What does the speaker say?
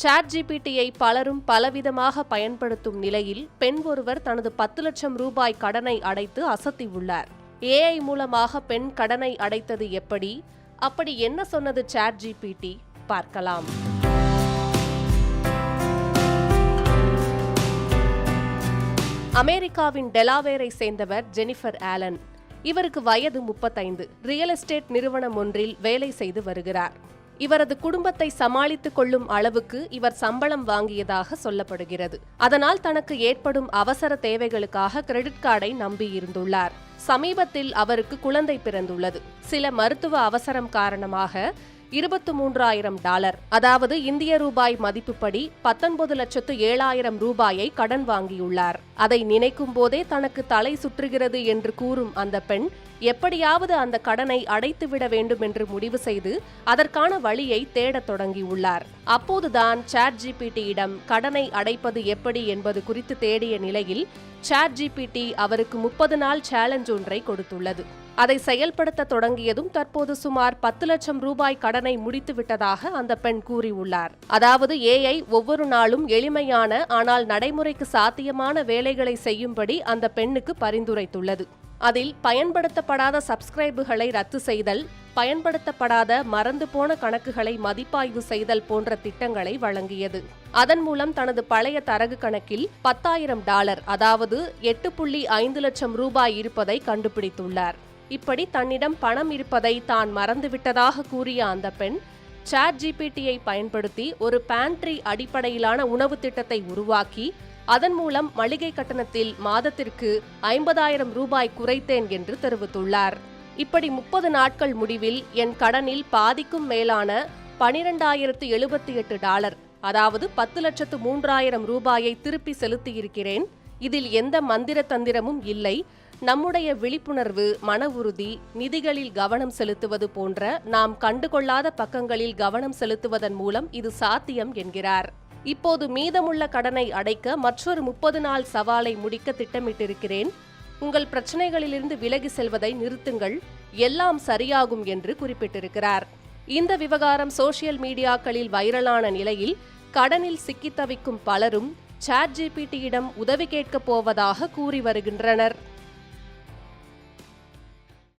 Chat ஜிபிடியை பலரும் பலவிதமாக பயன்படுத்தும் நிலையில் பெண் ஒருவர் தனது பத்து லட்சம் ரூபாய் கடனை அடைத்து அசத்தியுள்ளார். ஏஐ மூலமாக பெண் கடனை அடைத்தது எப்படி? அப்படி என்ன சொன்னது சாட் ஜிபிடி பார்க்கலாம். அமெரிக்காவின் டெலாவேரை சேர்ந்தவர் ஜெனிஃபர் ஆலன். இவருக்கு வயது முப்பத்தைந்து. ரியல் எஸ்டேட் நிறுவனம் ஒன்றில் வேலை செய்து வருகிறார். இவரது குடும்பத்தை சமாளித்துக் கொள்ளும் அளவுக்கு இவர் சம்பளம் வாங்கியதாக சொல்லப்படுகிறது. அதனால் தனக்கு ஏற்படும் அவசர தேவைகளுக்காக கிரெடிட் கார்டை நம்பியிருந்துள்ளார். சமீபத்தில் அவருக்கு குழந்தை பிறந்துள்ளது. சில மருத்துவ அவசரம் காரணமாக இருபத்து மூன்றாயிரம் டாலர். அதாவது இந்திய ரூபாய் மதிப்புப்படி பத்தொன்பது லட்சத்து ஏழாயிரம் ரூபாயை கடன் வாங்கியுள்ளார். அதை நினைக்கும் போதே தனக்கு தலை சுற்றுகிறது என்று கூறும் அந்த பெண் எப்படியாவது அந்த கடனை அடைத்துவிட வேண்டும் என்று முடிவு செய்து அதற்கான வழியை தேடத் தொடங்கியுள்ளார். அப்போதுதான் சாட் ஜிபிடியிடம் கடனை அடைப்பது எப்படி என்பது குறித்து தேடிய நிலையில் சாட் ஜிபிடி அவருக்கு முப்பது நாள் சேலஞ்ச் ஒன்றை கொடுத்துள்ளது. அதை செயல்படுத்த தொடங்கியதும் தற்போது சுமார் பத்து லட்சம் ரூபாய் கடனை முடித்து விட்டதாக அந்த பெண் கூறியுள்ளார். அதாவது ஏஐ ஒவ்வொரு நாளும் எளிமையான ஆனால் நடைமுறைக்கு சாத்தியமான வேலைகளை செய்யும்படி அந்த பெண்ணுக்கு பரிந்துரைத்துள்ளது. அதில் பயன்படுத்தப்படாத சப்ஸ்கிரைபுகளை ரத்து செய்தல் பயன்படுத்தப்படாத மறந்து போன கணக்குகளை மதிப்பாய்வு செய்தல் போன்ற திட்டங்களை வழங்கியது. அதன் மூலம் தனது பழைய தரகு கணக்கில் பத்தாயிரம் டாலர் அதாவது எட்டு புள்ளி ஐந்து லட்சம் ரூபாய் இருப்பதை கண்டுபிடித்துள்ளார். இப்படி தன்னிடம் பணம் இருப்பதை தான் மறந்துவிட்டதாக கூறிய அந்த பெண் சாட் ஜிபிடியை பயன்படுத்தி ஒரு பேண்ட்ரி அடிப்படையிலான உணவு திட்டத்தை உருவாக்கி அதன் மூலம் மளிகை கட்டணத்தில் மாதத்திற்கு ஐம்பதாயிரம் ரூபாய் குறைத்தேன் என்று தெரிவித்துள்ளார். இப்படி முப்பது நாட்கள் முடிவில் என் கடனில் பாதிக்கும் மேலான பனிரெண்டாயிரத்து எழுபத்தி எட்டு டாலர் அதாவது பத்து லட்சத்து மூன்றாயிரம் ரூபாயை திருப்பி செலுத்தியிருக்கிறேன். இதில் எந்த மந்திர தந்திரமும் இல்லை. நம்முடைய விழிப்புணர்வு மன உறுதி நிதிகளில் கவனம் செலுத்துவது போன்ற நாம் கண்டுகொள்ளாத பக்கங்களில் கவனம் செலுத்துவதன் மூலம் இது சாத்தியம் என்கிறார். இப்போது மீதமுள்ள கடனை அடைக்க மற்றொரு முப்பது நாள் சவாலை முடிக்க திட்டமிட்டிருக்கிறேன். உங்கள் பிரச்சனைகளிலிருந்து விலகி செல்வதை நிறுத்துங்கள். எல்லாம் சரியாகும் என்று குறிப்பிட்டிருக்கிறார். இந்த விவகாரம் சோசியல் மீடியாக்களில் வைரலான நிலையில் கடனில் சிக்கித் தவிக்கும் பலரும் சாட் ஜிபிடியிடம் உதவி கேட்கப் போவதாக கூறி வருகின்றனர்.